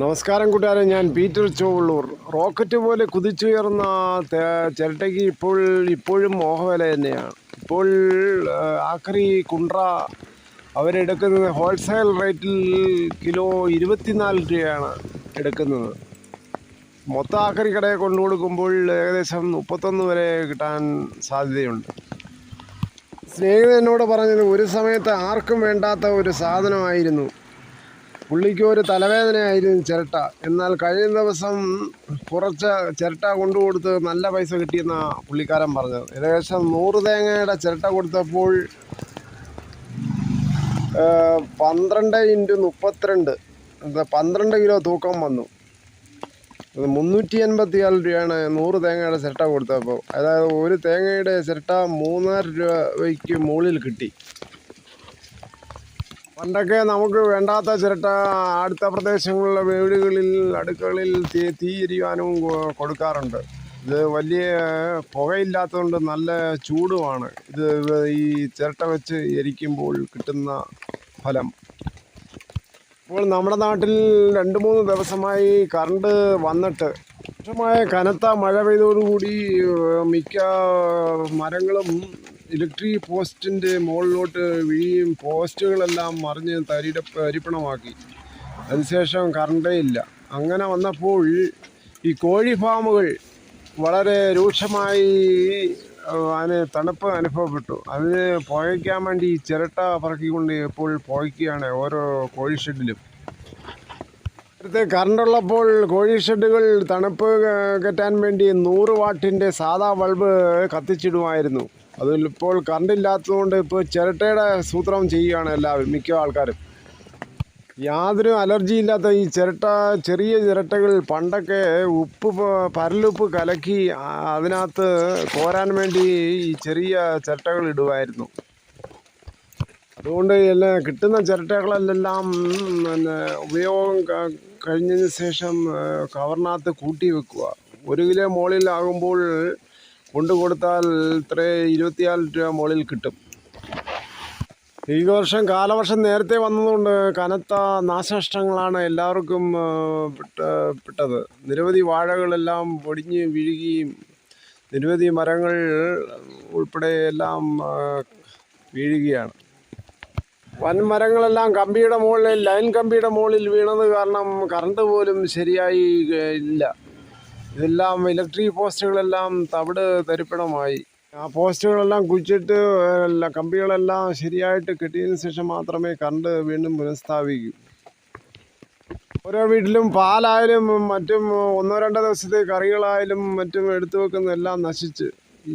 നമസ്കാരം കൂട്ടുകാരെ ഞാൻ പീറ്റർ ചോവള്ളൂർ റോക്കറ്റ് പോലെ കുതിച്ചുയർന്ന ചിരട്ടയ്ക്ക് ഇപ്പോൾ ഇപ്പോഴും മോഹവില തന്നെയാണ്. ഇപ്പോൾ ആക്രി കുണ്ട്ര അവരെടുക്കുന്നത് ഹോൾസെയിൽ റേറ്റിൽ കിലോ ഇരുപത്തിനാല് രൂപയാണ് എടുക്കുന്നത്. മൊത്തം ആക്രി കടയെ കൊണ്ടു കൊടുക്കുമ്പോൾ ഏകദേശം മുപ്പത്തൊന്ന് വരെ കിട്ടാൻ സാധ്യതയുണ്ട്. സ്നേഹിതനോട് പറഞ്ഞത് ഒരു സമയത്ത് ആർക്കും വേണ്ടാത്ത ഒരു സാധനമായിരുന്നു. പുള്ളിക്ക് ഒരു തലവേദനയായിരുന്നു ചിരട്ട. എന്നാൽ കഴിഞ്ഞ ദിവസം കുറച്ച് ചിരട്ട കൊണ്ടുകൊടുത്ത് നല്ല പൈസ കിട്ടിയെന്ന പുള്ളിക്കാരൻ പറഞ്ഞത്. ഏകദേശം നൂറ് തേങ്ങയുടെ ചിരട്ട കൊടുത്തപ്പോൾ പന്ത്രണ്ട് ഇന്റു മുപ്പത്തിരണ്ട്. പന്ത്രണ്ട് കിലോ തൂക്കം വന്നു. മുന്നൂറ്റി മുന്നൂറ്റി എൺപത്തിയാൽ രൂപയാണ് നൂറ് തേങ്ങയുടെ ചിരട്ട കൊടുത്തപ്പോൾ. അതായത് ഒരു തേങ്ങയുടെ ചിരട്ട മൂന്നര രൂപയ്ക്ക് മുകളിൽ കിട്ടി. പണ്ടൊക്കെ നമുക്ക് വേണ്ടാത്ത ചിരട്ട അടുത്ത പ്രദേശങ്ങളിലെ വീടുകളിൽ അടുക്കളയിൽ തീ തീ എരിയാനും കൊടുക്കാറുണ്ട്. ഇത് വലിയ പുകയില്ലാത്തതുകൊണ്ട് നല്ല ചൂടുമാണ്. ഇത് ഈ ചിരട്ട വെച്ച് എരിക്കുമ്പോൾ കിട്ടുന്ന ഫലം. ഇപ്പോൾ നമ്മുടെ നാട്ടിൽ രണ്ട് മൂന്ന് ദിവസമായി കറണ്ട് വന്നിട്ട് ശക്തമായ കനത്ത മഴ പെയ്തോടുകൂടി മിക്ക മരങ്ങളും ഇലക്ട്രിക് പോസ്റ്റിന്റെ മുകളിലോട്ട് വീഴുകയും പോസ്റ്റുകളെല്ലാം മറിഞ്ഞ് തരിട പരിപ്പണമാക്കി അതിനുശേഷം കറണ്ടേ ഇല്ല. അങ്ങനെ വന്നപ്പോൾ ഈ കോഴി ഫാമുകൾ വളരെ രൂക്ഷമായി അതിന് തണുപ്പ് അനുഭവപ്പെട്ടു. അതിന് പുകയ്ക്കാൻ വേണ്ടി ചിരട്ട പറക്കിക്കൊണ്ട് ഇപ്പോൾ പുകയ്ക്കുകയാണ് ഓരോ കോഴി ഷെഡിലും. നേരത്തെ കറണ്ടുള്ളപ്പോൾ കോഴി ഷെഡുകൾ തണുപ്പ് കെട്ടാൻ വേണ്ടി നൂറ് വാട്ടിന്റെ സാധാ ബൾബ് കത്തിച്ചിടുമായിരുന്നു. അതിലിപ്പോൾ കറണ്ട് ഇല്ലാത്തതുകൊണ്ട് ഇപ്പോൾ ചിരട്ടയുടെ സൂത്രം ചെയ്യുകയാണ് എല്ലാവരും മിക്ക ആൾക്കാരും. യാതൊരു അലർജി ഇല്ലാത്ത ഈ ചിരട്ട ചെറിയ ചിരട്ടകൾ പണ്ടൊക്കെ ഉപ്പ് പരലുപ്പ് കലക്കി അതിനകത്ത് കോരാൻ വേണ്ടി ഈ ചെറിയ ചിരട്ടകൾ ഇടുമായിരുന്നു അതുകൊണ്ട് എല്ലാം കിട്ടുന്ന ചിരട്ടകളെല്ലാം പിന്നെ ഉപയോഗം കഴിഞ്ഞതിന് ശേഷം കവറിനകത്ത് കൂട്ടി വെക്കുക. ഒരു കിലോ മുകളിലാകുമ്പോൾ കൊണ്ടു കൊടുത്താൽ ഇത്ര ഇരുപത്തിനാല് രൂപ മുകളിൽ കിട്ടും. ഈ വർഷം കാലവർഷം നേരത്തെ വന്നതുകൊണ്ട് കനത്ത നാശനഷ്ടങ്ങളാണ് എല്ലാവർക്കും പെട്ടത്. നിരവധി വാഴകളെല്ലാം പൊടിഞ്ഞ് വീഴുകയും നിരവധി മരങ്ങൾ ഉൾപ്പെടെ എല്ലാം വീഴുകയാണ്. വൻമരങ്ങളെല്ലാം കമ്പിയുടെ മുകളിൽ ലൈൻ കമ്പിയുടെ മുകളിൽ വീണത് കാരണം കറണ്ട് പോലും ശരിയായി ഇല്ല. ഇതെല്ലാം ഇലക്ട്രിക് പോസ്റ്റുകളെല്ലാം തവിട് തരിപ്പിടമായി ആ പോസ്റ്റുകളെല്ലാം കുഴിച്ചിട്ട് എല്ലാ കമ്പികളെല്ലാം ശരിയായിട്ട് കെട്ടിയതിന് ശേഷം മാത്രമേ കറണ്ട് വീണ്ടും പുനഃസ്ഥാപിക്കൂ. ഓരോ വീട്ടിലും പാലായാലും മറ്റും ഒന്നോ രണ്ടോ ദിവസത്തെ കറികളായാലും മറ്റും എടുത്തു വെക്കുന്ന എല്ലാം നശിച്ച്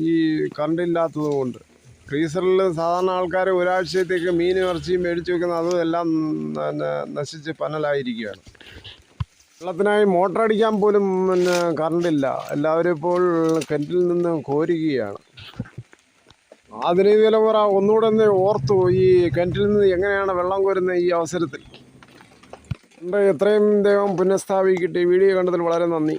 ഈ കറണ്ട് ഇല്ലാത്തത് കൊണ്ട്. ഫ്രീസറിൽ സാധാരണ ആൾക്കാർ ഒരാഴ്ചത്തേക്ക് മീനും ഇറച്ചിയും മേടിച്ച് വെക്കുന്ന അതും എല്ലാം നശിച്ച് പനലായിരിക്കുകയാണ്. വെള്ളത്തിനായി മോട്ടർ അടിക്കാൻ പോലും പിന്നെ കറണ്ടില്ല എല്ലാവരും ഇപ്പോൾ കിണറ്റിൽ നിന്ന് കോരുകയാണ്. ആധുനിക തലമുറ ഒന്നുകൂടെ ഒന്ന് ഓർത്തു ഈ കിണറ്റിൽ നിന്ന് എങ്ങനെയാണ് വെള്ളം കോരുന്നത് ഈ അവസരത്തിൽ. എത്രയും ദൈവം പുനഃസ്ഥാപിക്കട്ടെ. വീഡിയോ കണ്ടതിൽ വളരെ നന്ദി.